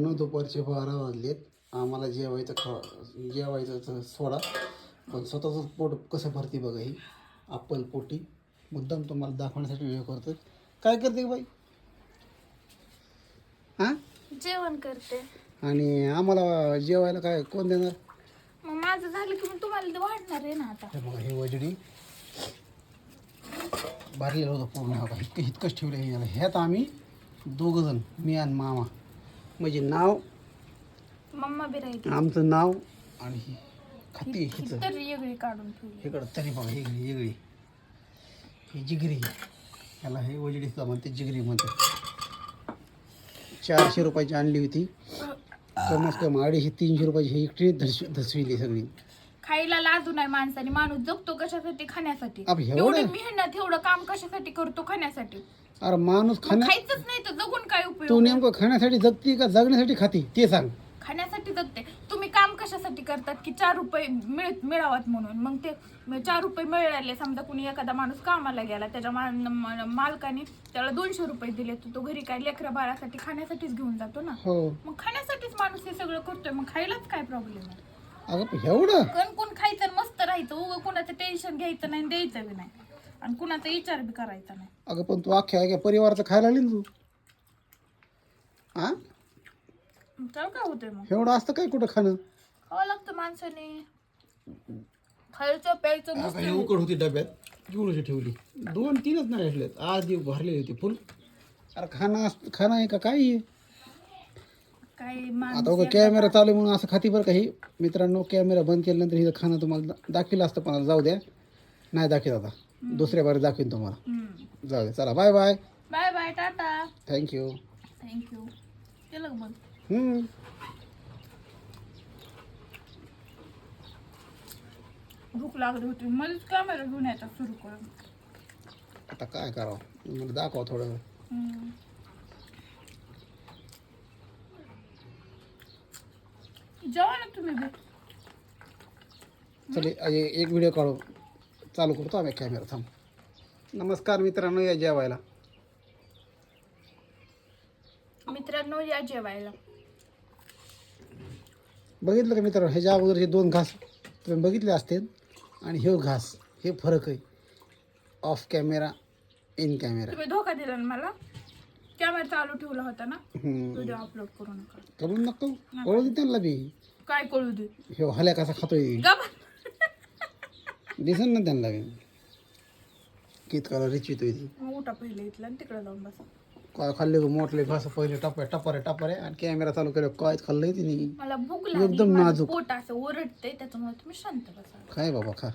न दुपारचे बारा वाजलेत. आम्हाला जेवायचं खा जेवायचं तर सोडा. पण स्वतःचं पोट कसं भरते बघा ही. अप्पल पोटी. मुद्दाम तुम्हाला दाखवण्यासाठी व्हिडिओ करतो काय करते बाई? हां? जेवण करते. आणि आम्हाला जेवायला काय कोण देणार? मग माझं झालं की मग तुम्हाला वाढणार आहे ना आता. हे बघा हे वजडी. भरलेलं होतं पूर्ण. बघा इतकं इतकंच ठेवलं ह्यात आम्ही दोघं जण मी आणि मामा. म्हणजे नाव? मम्मा आमचं नाव? आणि ही खाती हिचं. तर वेगळी काढून ठेवली. इकडं तरी बघा ही वेगळी. ही जिगरी. याला हे वजडी सुद्धा म्हणते जिगरी म्हणते चारशे रुपयाची आणली होती. कमीत कमी अडीचशे तीनशे रुपयाची ही इकडे धस धसविली सगळी. खायला लाजू नाही माणसाने. माणूस जगतो कशासाठी? खाण्यासाठी. अब एवढं? एवढी मेहनत एवढं काम कशासाठी करतो? खाण्यासाठी. अरे माणूस खाण्या खायचंच नाही तर जगून काय तू उपयोग नेमकं खाण्यासाठी जगती का जगण्यासाठी खाती? ते सांग. खाण्यासाठी जगते. तुम्ही काम कशासाठी करतात की चार रुपये मिळ मिळावात म्हणून? मग ते म- चार रुपये मिळाले समजा कुणी एखादा माणूस कामाला गेला त्याच्या मा- म- मालकाने त्याला दोनशे रुपये दिले तर तो घरी काय लेकरा बाळासाठी खाण्यासाठीच घेऊन जातो ना? हो. मग खाण्यासाठीच माणूस हे सगळं करतोय मग खायलाच काय प्रॉब्लेम आहे? अगं पण एवढं? कण कोण खायचं आणि मस्त राहायचं उगं कुणाचं टेन्शन घ्यायचं नाही आणि द्यायचं बी नाही. आणि कुणाचा विचार बी करायचा नाही. अगं पण तू अख्ख्या अख्ख्या परिवाराचं खायला आली ना तू? हा तर काय होतंय मग? एवढं असतं काय कुठं खाणं? खावं लागतं माणसाने. खायचं प्यायचं मस्त हे उकड होती डब्यात. घेऊन ठेवली. दोन तीनच नाही असलेत आज दिव भरलेली होती फुल. अरे खाणं असतं खाणं आहे का? काय आहे? काय आता बघा कॅमेरा चालू आहे म्हणून असं खाती बरं काही मित्रांनो कॅमेरा बंद केल्यानंतर हिचं खाणं तुम्हाला दाखविलं असतं पण जाऊ द्या. नाही दाखवत आता. दुसऱ्या बारी दाखवीन तुम्हाला. जाऊ द्या चला bye bye bye bye Tata. Thank you thank you केलं का बंद? हम्म. भूक लागली होती. मध्येच कॅमेरा घेऊन यायचा सुरू करून. आता काय करावं? मला दाखवा थोडं वेळ. हम्म. जेवा ना तुम्ही बी. चल एक व्हिडिओ काढू. चालू करतो आम्ही कॅमेरा थांब. नमस्कार मित्रांनो या जेवायला. मित्रांनो या जेवायला. बघितलं का मित्रांनो ह्याच्या अगोदरचे दोन घास तुम्ही बघितले असतील आणि हे घास हे फरक आहे. ऑफ कॅमेरा इन कॅमेरा तुम्ही धोका दिला ना मला? कॅमेरा चालू ठेवला होता ना. व्हिडिओ अपलोड करू नका. करून नको. दे त्यांना बी. काय कळू दे हे हल्या कसा खातोय? गप. दिसन ना त्यांना बी कितकाला रिचितोय ती मग उठा पहिले इथलं आणि तिकडे जाऊन बसा. काय खाल्ले गं मोठले घास पहिले टपरे टपरे टपरे. आणि कॅमेरा चालू केलं काय खाल्लंय तिने? मला भूक लागली एकदम माझं नाजूक. पोट असं ओरडते त्याच्यामुळे तुम्ही शांत बसा. काय बाबा खा.